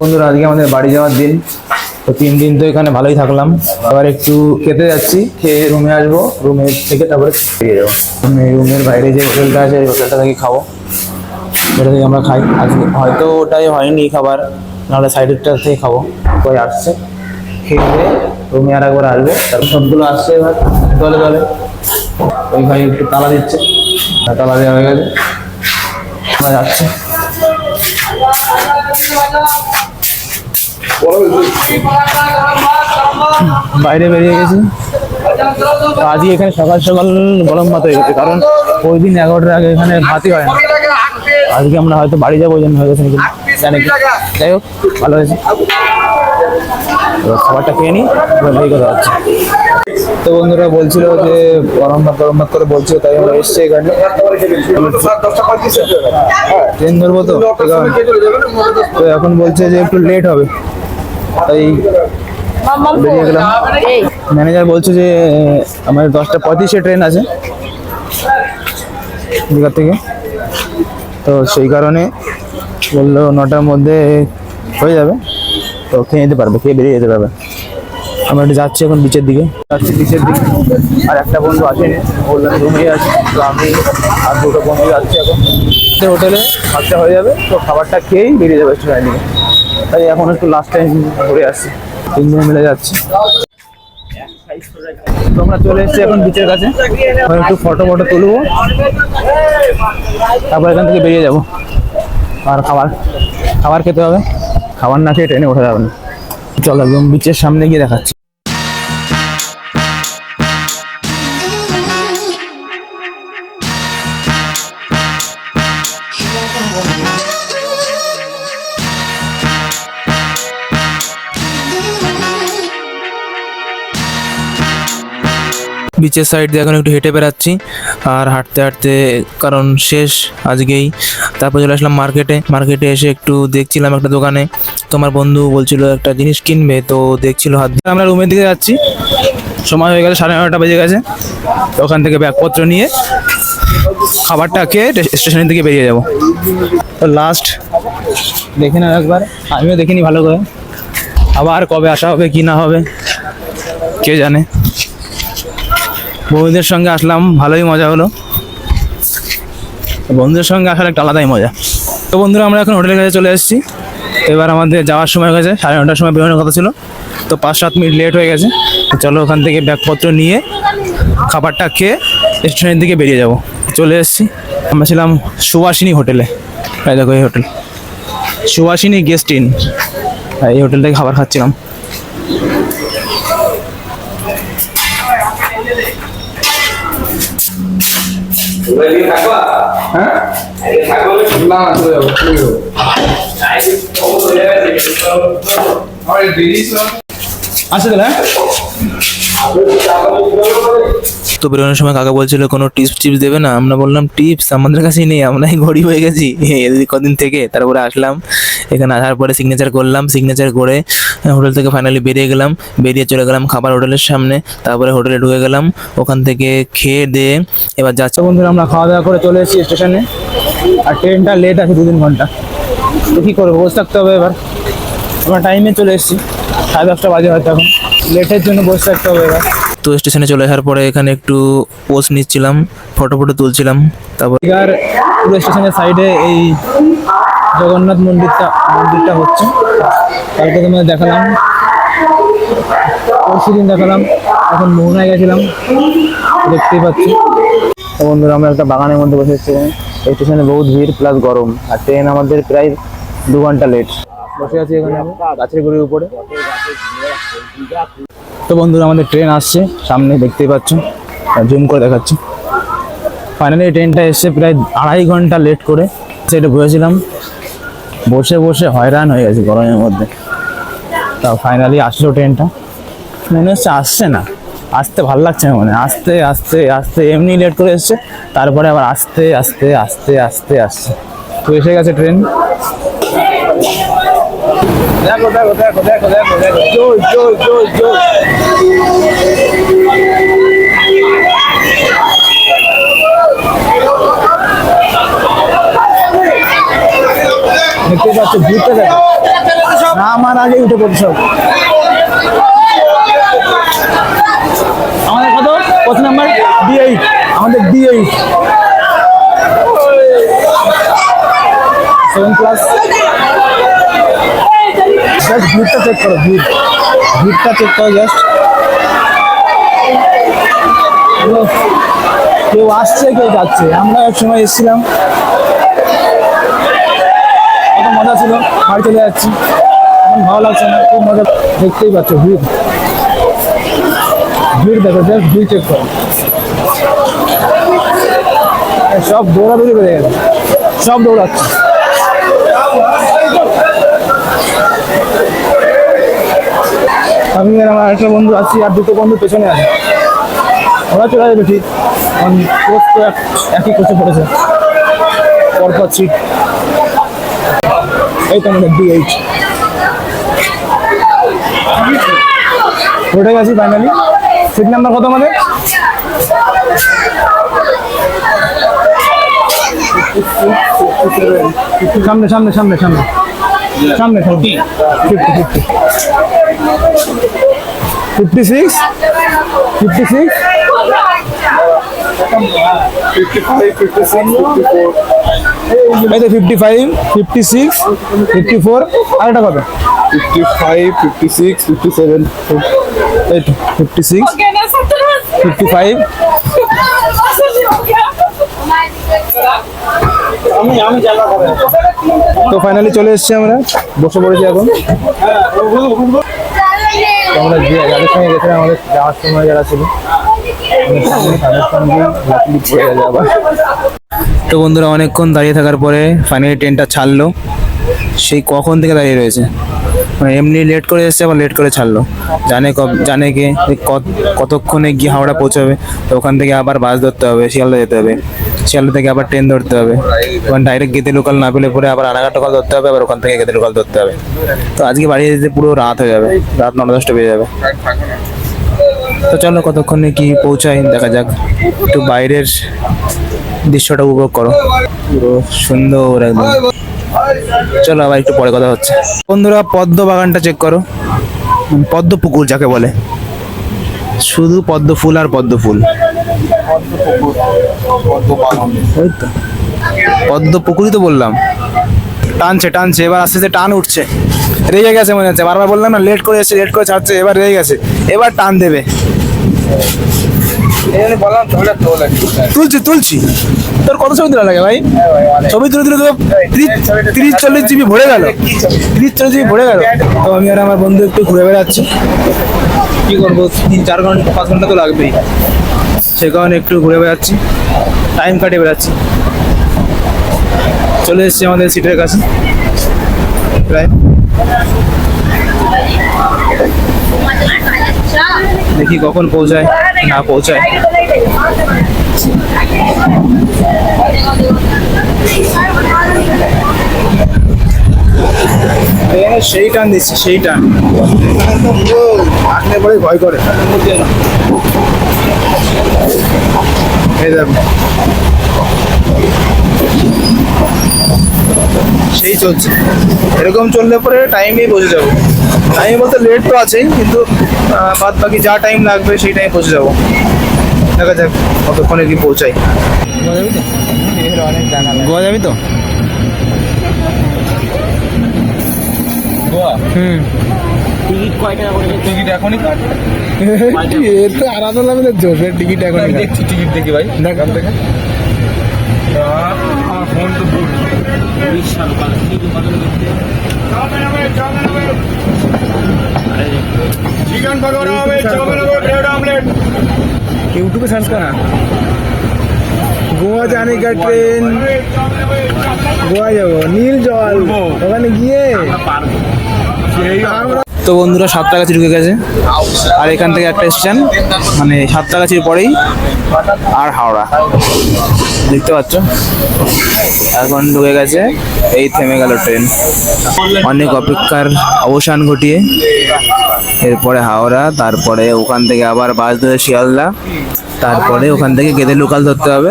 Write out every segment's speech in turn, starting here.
বন্ধুরা, আজকে আমাদের বাড়ি যাওয়ার দিন। তো তিন দিন তো এখানে ভালোই থাকলাম। আবার একটু খেতে যাচ্ছি, খেয়ে রুমে আসব। রুমে থেকে তারপরে ফিরে যাব। রুমে, রুমের বাইরে যে হোটেলটা আছে হোটেলটা থেকে খাব। ওটা থেকে আমরা খাই। আজকে হয়তো ওটাই হয়নি খাবার, নাহলে সাইডেরটা থেকে খাব। ওই আসছে। খেয়ে রুমে আর একবার আসবে। তারপর সবগুলো আসছে এবার দলে দলে ওই ভাই একটু তালা দিচ্ছে। তালা দেওয়া হয়ে গেছে। আমরা যাচ্ছি বাইরে বেরিয়ে গেছি। আজকে এখানে সকাল সকাল গরম ভাত হয়ে গেছে কারণ ওই দিন এগারোটার আগে এখানে ভাতই হয় না। আজকে আমরা হয়তো বাড়ি যাব ওই জন্য হয়ে গেছে জানি। যাই হোক, ভালো হয়েছে। খাবারটা খেয়ে নিই কথা হচ্ছে। তো বন্ধুরা বলছিল যে গরম ভাত গরম ভাত করে বলছিল, তাই আমরা এসছি এখানে। ট্রেন ধরবো তো তো এখন বলছে যে একটু লেট হবে। তাই বেরিয়ে গেলাম। ম্যানেজার বলছে যে, আমাদের দশটা পঁয়ত্রিশে ট্রেন আছে। দীঘার থেকে। তো সেই কারণে বলল নটার মধ্যে হয়ে যাবে। তো খেয়ে নিতে পারবে, খেয়ে বেরিয়ে যেতে পারবে। আমরা একটু যাচ্ছি এখন বিচের দিকে। যাচ্ছি বিচের দিকে। আর একটা বন্ধু আসেনি বললাম রুমেই আছে তো আমি আর দুটো বন্ধু যাচ্ছি এখন। হোটেলে? খাবারটা হয়ে যাবে তো খাবারটা খেয়েই বেরিয়ে যাবে স্টেশনের দিকে তাই এখন একটু লাস্ট টাইম ঘুরে আসছি তিনজন মিলে যাচ্ছি। তো আমরা চলে এসেছি এখন বিচের কাছে। একটু ফটো ফটো তুলবো। তারপর এখান থেকে বেরিয়ে যাব। আর খাবার? খাবার খেতে হবে। খাবার না খেয়ে ট্রেনে ওঠা যাবে না। চলো একদম বিচের সামনে গিয়ে দেখাচ্ছি। বিচের সাইড দিয়ে এখন একটু হেঁটে বেড়াচ্ছি আর হাঁটতে হাঁটতে, কারণ শেষ আজকেই। তারপর চলে আসলাম মার্কেটে মার্কেটে এসে একটু দেখছিলাম একটা দোকানে। তোমার বন্ধু বলছিল একটা জিনিস কিনবে, তো দেখছিল হাত দিয়ে। আমরা রুমের দিকে যাচ্ছি। সময় হয়ে গেছে, সাড়ে নটা বেজে গেছে। ওখান থেকে ব্যাগপত্র নিয়ে খাবারটা খেয়ে স্টেশনের দিকে বেরিয়ে যাব। তো লাস্ট দেখে না একবার। আমিও দেখিনি ভালো করে। আবার কবে আসা হবে, কি না হবে, কে জানে। বন্ধুদের সঙ্গে আসলাম, ভালোই মজা হলো। বন্ধুদের সঙ্গে আসার একটা আলাদাই মজা। তো বন্ধুরা, আমরা এখন হোটেলের কাছে চলে এসেছি। এবার আমাদের যাওয়ার সময় গেছে, সাড়ে নটার সময় বেরোনোর কথা ছিল। তো পাঁচ সাত মিনিট লেট হয়ে গেছে। চলো ওখান থেকে ব্যাগপত্র নিয়ে খাবারটা খেয়ে স্টেশনের দিকে বেরিয়ে যাব। চলে এসেছি। আমরা ছিলাম সুভাষিনী হোটেলে। এই দেখো এই হোটেল। সুভাষিনী গেস্ট ইন এই হোটেল থেকে খাবার খাচ্ছিলাম। আচ্ছা তাহলে তো বেরোনোর সময় কাকা বলছিল, কোনো টিপস টিপস দেবে না? আমরা বললাম টিপস আমাদের কাছেই নেই, আমরাই গরিব হয়ে গেছি। কদিন থেকে তারপরে আসলাম। এখানে আসার পরে সিগনেচার করলাম সিগনেচার করে হোটেল থেকে ফাইনালি বেরিয়ে গেলাম। বেরিয়ে চলে গেলাম খাবার হোটেলের সামনে, তারপরে হোটেলে ঢুকে গেলাম। ওখান থেকে খেয়ে দিয়ে এবার যাচ্ছে। বন্ধুরা, আমরা খাওয়া দাওয়া করে চলে এসেছি স্টেশনে আর ট্রেনটা লেট আছে দু তিন ঘণ্টা। তো কী করব, বসে থাকতে হবে এবার। আমরা টাইমে চলে এসেছি। সাড়ে দশটা বাজে হয়তো এখন। লেটের জন্য বসে থাকতে হবে এবার। তো স্টেশনে চলে আসার পরে এখানে একটু পোস্ট নিচ্ছিলাম ফটো ফটো তুলছিলাম তারপর পুরো স্টেশনের সাইডে এই জগন্নাথ মন্দিরটা মন্দিরটা হচ্ছে। কালকে তোমাদের দেখালাম পরশু দিন দেখালাম এখন মোহনায় গেছিলাম দেখতেই পাচ্ছি। বন্ধুরা আমরা একটা বাগানের মধ্যে বসে এসেছি এখানে। এই স্টেশনে বহুত ভিড় প্লাস গরম আর ট্রেন আমাদের প্রায় দু ঘণ্টা লেট বসে আছি এখানে আমি, গাছের গুড়ির উপরে। তো বন্ধুরা, আমাদের ট্রেন আসছে। সামনে দেখতেই পাচ্ছ জুম করে দেখাচ্ছি। ফাইনালি ট্রেনটা এসছে প্রায় আড়াই ঘণ্টা লেট করে। সেটা বসেছিলাম বসে বসে হয়রান হয়ে গেছে গরমের মধ্যে। তা ফাইনালি আসলো ট্রেনটা মনে হচ্ছে আসছে না। আসতে ভালো লাগছে মনে। আস্তে আস্তে আস্তে এমনি লেট করে এসছে। তারপরে আবার আস্তে আস্তে আস্তে আস্তে আসছে। তো এসে গেছে ট্রেন দেখো দেখো দেখো দেখো দেখো দেখো। জোর জোর জোর জোর দেখতে পাচ্ছ ঘুরতে দেখো। আমার আগে উঠে পড়ছে সব। আমাদের কত? কত নাম্বার ডি এইট আমাদের D eight seven plus just ভিড়টা চেক করো, ভিড়। ভিড়টা চেক করো জাস্ট কেউ আসছে, কেউ যাচ্ছে। আমরা এক সময় এসেছিলাম। মজা ছিল, বাড়ি চলে যাচ্ছি। এখন ভালো লাগছে না, খুব মজা। দেখতেই পাচ্ছ, ভিড়। ভিড় দেখো জাস্ট ভিড় চেক করো। সব দৌড়াদৌড়ি করে গেছে। সব দৌড়াচ্ছে। আমি আর আমার একটা বন্ধু আছি আর দুটো বন্ধু পেছনে আছে। ওরা চলে যাবে ঠিক। কোচ তো এক- একই কোচে পড়েছে। পরপর সিট এই তো আমাদের ডি এইচ উঠে গেছি ফাইনালি সিট নাম্বার কত আমাদের? সামনে সামনে সামনে সামনে। সামনে fifty fifty fifty six fifty six এই তো fifty five fifty six fifty four আরেকটা কত? Fifty five fifty six fifty seven এই তো ফিফটি সিক্স ফিফটি ফাইভ তো ফাইনালি চলে এসেছি আমরা, বসে পড়েছি এখন। আমরা যাদের সঙ্গে গেছিলাম, আমাদের যাওয়ার সময় যারা ছিল। তাদের সঙ্গে যাওয়া তো বন্ধুরা, অনেকক্ষণ দাঁড়িয়ে থাকার পরে ফাইনালি ট্রেনটা ছাড়লো। সেই কখন থেকে দাঁড়িয়ে রয়েছে? এমনি লেট করে এসছে আবার লেট করে ছাড়লো। জানে কব, জানে কে কত- কতক্ষণে গিয়ে হাওড়া পৌঁছাবে। তো ওখান থেকে আবার বাস ধরতে হবে, শিয়ালদা যেতে হবে। শিয়ালদা থেকে আবার ট্রেন ধরতে হবে। ওখানে ডাইরেক্ট গেতে লোকাল না পেলে পরে আবার আনাঘাট লোকাল ধরতে হবে, আবার ওখান থেকে গেতে লোকাল ধরতে হবে। তো আজকে বাড়ি যেতে পুরো রাত হয়ে যাবে, রাত নটা দশটা বেজে যাবে। তো চলো কতক্ষণে কি পৌঁছাই, দেখা যাক। একটু বাইরের দৃশ্যটা উপভোগ করো। পুরো সুন্দর একদম। চলো আবার একটু পরে কথা হচ্ছে। বন্ধুরা পদ্ম বাগানটা চেক করো। পদ্ম পুকুর যাকে বলে। শুধু পদ্ম ফুল আর পদ্ম ফুল। পদ্ম পুকুরই তো বললাম। টানছে টানছে এবার আস্তে আস্তে টান উঠছে। রেগে গেছে মনে হচ্ছে। বারবার বললাম না লেট করে এসছে লেট করে ছাড়ছে এবার রেগে গেছে। এবার টান দেবে। তুলছি তুলছি। তোর কত ছবি তোলা লাগে ভাই? ছবি তুলে তুলে তো তিরিশ চল্লিশ জিবি ভরে গেল। তিরিশ চল্লিশ জিবি ভরে গেল। তো আমি আর আমার বন্ধু একটু ঘুরে বেড়াচ্ছি। কি করব? তিন, চার ঘণ্টা, পাঁচ ঘণ্টা তো লাগবেই। সে কারণে একটু ঘুরে বেড়াচ্ছি। টাইম কাটিয়ে বেড়াচ্ছি। চলে এসেছি আমাদের সিটের কাছে। প্রায়। দেখি কখন পৌঁছায়, না পৌঁছায়। সেই টান দিচ্ছে, সেই টান। আসলে পরে ভয় করে। সেই চলছে। এরকম চললে পরে টাইমেই পৌঁছে যাব। টাইম বলতে লেট তো আছেই, কিন্তু বাদ বাকি যা টাইম লাগবে, সেই টাইমে পৌঁছে যাব। দেখা যাক কতক্ষণে কি পৌঁছাই। গোয়া যাবি তো? হুম। টিকিট এখনই কাট। এ তো আলাদা লাগবে জোরের টিকিট দেখছি টিকিট দেখি ভাই। দেখ দেখে। ফোন তো চিকেন পকোড়া হবে চাউমিন হবে ব্রেড অমলেট ইউটিউবে সার্চ করা। গোয়া জানে কা ট্রেন গোয়া যাব। নীল জল। ওখানে গিয়ে আমরা তো বন্ধুরা সাতটাগাছি ঢুকে গেছে। আর এখান থেকে একটা স্টেশন মানে সাতটাগাছির পরেই, আর হাওড়া। দেখতে পাচ্ছ? এখন ঢুকে গেছে, এই থেমে গেল ট্রেন। অনেক অপেক্ষার অবসান ঘটিয়ে। এরপরে হাওড়া, তারপরে ওখান থেকে আবার বাস ধরে শিয়ালদা। তারপরে ওখান থেকে গেদে লোকাল ধরতে হবে।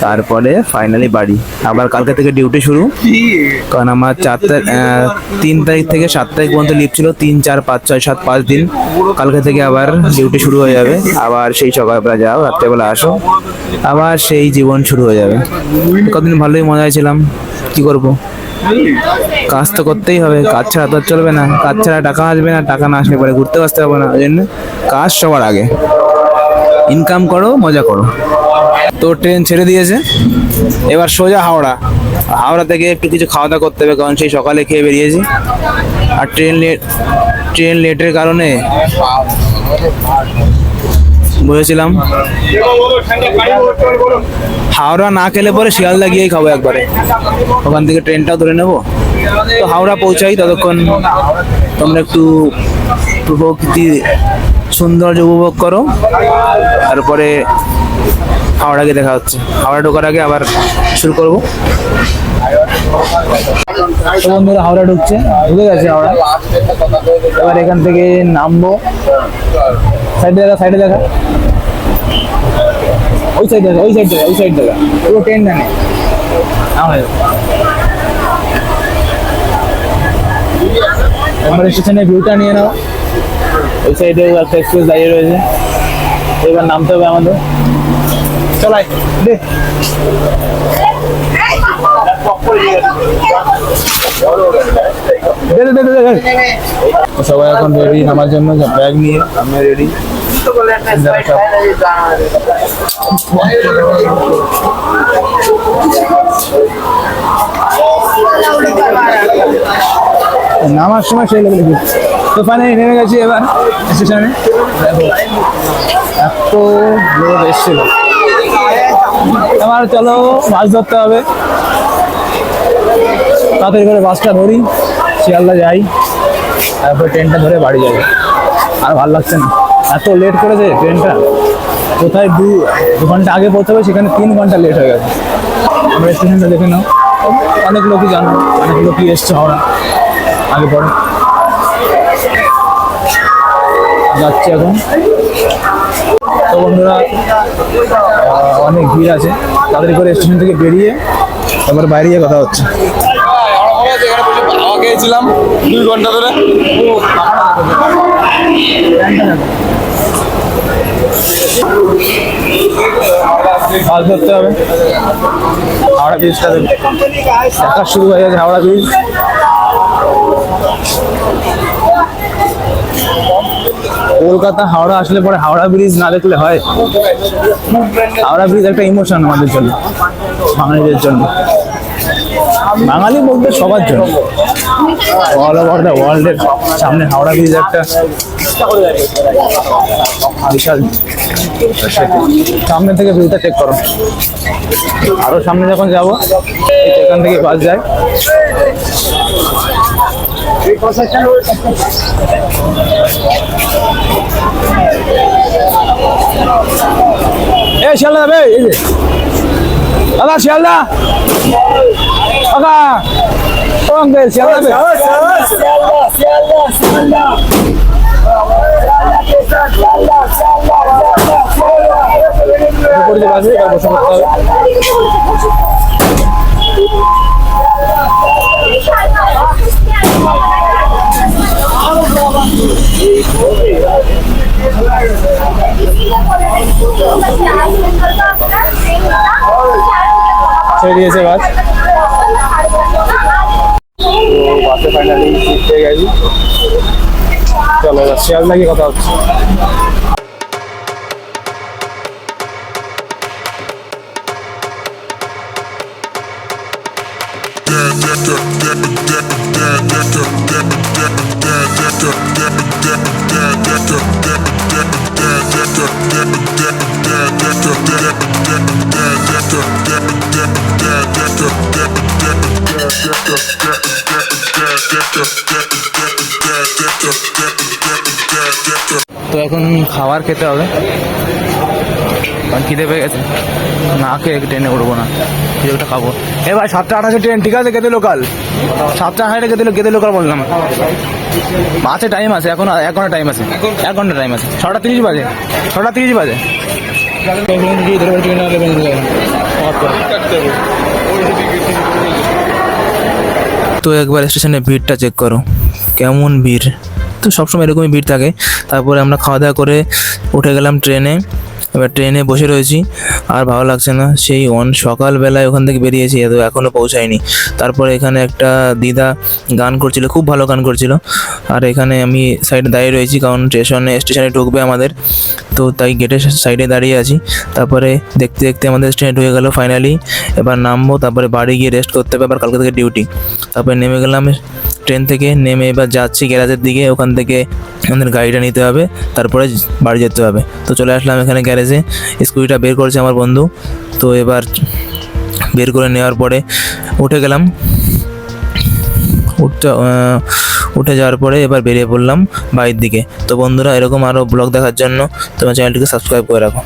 তারপরে ফাইনালি বাড়ি। আবার কালকে থেকে ডিউটি শুরু। কারণ আমার চার তারিখ তিন তারিখ থেকে সাত তারিখ পর্যন্ত লিভ ছিল। তিন, চার, পাঁচ, ছয়, সাত, পাঁচ দিন। কালকে থেকে আবার ডিউটি শুরু হয়ে যাবে। আবার সেই সকালবেলা যাও, রাত্রেবেলা আসো। আবার সেই জীবন শুরু হয়ে যাবে। কতদিন ভালোই মজায় ছিলাম কি করব? কাজ তো করতেই হবে। কাজ ছাড়া তো চলবে না। কাজ ছাড়া টাকা আসবে না। টাকা না আসলে পরে ঘুরতে আসতে হবে না। ওই জন্য কাজ সবার আগে। ইনকাম করো, মজা করো। তো ট্রেন ছেড়ে দিয়েছে। এবার সোজা হাওড়া। হাওড়া থেকে একটু কিছু খাওয়া দাওয়া করতে হবে, কারণ সেই সকালে খেয়ে বেরিয়েছি। আর ট্রেন লেট ট্রেন লেটের কারণে বুঝেছিলাম হাওড়া না খেলে পরে শিয়ালদা গিয়েই খাব একবারে। ওখান থেকে ট্রেনটাও ধরে নেব। তো হাওড়া পৌঁছাই, ততক্ষণ তোমরা একটু প্রকৃতি সৌন্দর্য উপভোগ করো। তারপরে হাওড়া গিয়ে দেখা হচ্ছে। হাওড়া ঢোকার আগে আবার শুরু করব। বন্ধুরা, হাওড়া ঢুকছে। ঢুকে গেছে হাওড়া। এবার এখান থেকে নামবো। সাইডে দেখা সাইডে দেখা। ওই সাইড দেখা, ওই সাইড দেখা, ওই সাইড দেখা। পুরো ট্রেন জানে একবার স্টেশনে ভিউটা নিয়ে নাও। ওই সাইডে একটা এক্সপ্রেস দাঁড়িয়ে রয়েছে। এবার নামতে হবে আমাদের। চলাই দে। সবাই এখন রেডি নামার জন্য ব্যাগ নিয়ে আমি রেডি নামার সময় সেই লেভেলে ঘুরছে। তো নেমে গেছি এবার স্টেশনে। এত লোক এসেছিল। এবার চলো মাছ ধরতে হবে। তাড়াতাড়ি করে বাসটা ধরি, শিয়ালদা যাই, তারপরে ট্রেনটা ধরে বাড়ি যাবে। আর ভালো লাগছে না। এত লেট করেছে ট্রেনটা। কোথায় দু দু ঘণ্টা আগে পৌঁছাবে, সেখানে তিন ঘণ্টা লেট হয়ে গেছে। আমরা স্টেশনটা দেখে নাও। অনেক লোকই জানো, অনেক লোকই এসছে হাওড়া। আগে পরে। যাচ্ছি এখন। তো বন্ধুরা অনেক ভিড় আছে। তাড়াতাড়ি করে স্টেশন থেকে বেরিয়ে তারপর বাইরে গিয়ে কথা হচ্ছে। খেয়েছিলাম দুই ঘণ্টা ধরে। মাছ ধরতে হবে। হাওড়া ব্রিজটা দেখা শুরু হয়ে গেছে হাওড়া ব্রিজ কলকাতা হাওড়া আসলে পরে হাওড়া ব্রিজ না দেখলে হয়। হাওড়া ব্রিজ একটা ইমোশন আমাদের জন্য, বাঙালিদের জন্য। বাঙালি বলতে সবার জন্য। অল ওভার দ্য ওয়ার্ল্ডের সামনে হাওড়া ব্রিজ একটা বিশাল সামনে থেকে ভিউটা চেক করো। আরও সামনে যখন যাব এখান থেকে বাস যায়। এ শিয়ালদা যাবে এই যে। দাদা শিয়ালদা। কাকা ও আঙ্কেল শিয়ালদা যাবে ছেড়ে দিয়েছে বাস। তো বাসে ফাইনালি পেয়ে গেছি। চলো এবার শিয়ালদা গিয়ে কথা হচ্ছে? তো এখন খাবার খেতে হবে। কারণ খিদে পেয়ে গেছে। না খেয়ে ট্রেনে উঠবো না। কিছু একটা খাব। এ ভাই সাতটা আঠাশে ট্রেন ঠিক আছে? কেটে লোকাল সাতটা হাইটে গেতে গেতে লোকাল বললাম। আছে টাইম আছে। এখন এক ঘণ্টা টাইম আছে। এক ঘণ্টা টাইম আছে। ছটা তিরিশ বাজে। ছটা তিরিশ বাজে। তো একবার স্টেশনে ভিড়টা চেক করো, কেমন ভিড়? তো সবসময় এরকমই ভিড় থাকে। তারপরে আমরা খাওয়া দাওয়া করে উঠে গেলাম ট্রেনে। এবার ট্রেনে বসে রয়েছি, আর ভালো লাগছে না। সেই অন সকালবেলায় ওখান থেকে বেরিয়েছি, এত এখনও পৌঁছায়নি। তারপরে এখানে একটা দিদা গান করছিল, খুব ভালো গান করছিল। আর এখানে আমি সাইডে দাঁড়িয়ে রয়েছি, কারণ স্টেশনে স্টেশনে ঢুকবে আমাদের। তো তাই গেটের সাইডে দাঁড়িয়ে আছি। তারপরে দেখতে দেখতে আমাদের ট্রেনে ঢুকে গেল ফাইনালি এবার নামবো, তারপরে বাড়ি গিয়ে রেস্ট করতে হবে, আবার কালকে থেকে ডিউটি তারপরে নেমে গেলাম ট্রেন থেকে, নেমে এবার যাচ্ছি গ্যারাজের দিকে। ওখান থেকে আমাদের গাড়িটা নিতে হবে, তারপরে বাড়ি যেতে হবে। তো চলে আসলাম এখানে গ্যারেজে স্কুটিটা বের করেছে আমার বন্ধু। তো এবার বের করে নেওয়ার পরে উঠে গেলাম। উঠতে উঠে যাওয়ার পরে এবার বেরিয়ে পড়লাম বাড়ির দিকে। তো বন্ধুরা, এরকম আরও ব্লগ দেখার জন্য তোমার চ্যানেলটিকে সাবস্ক্রাইব করে রাখো।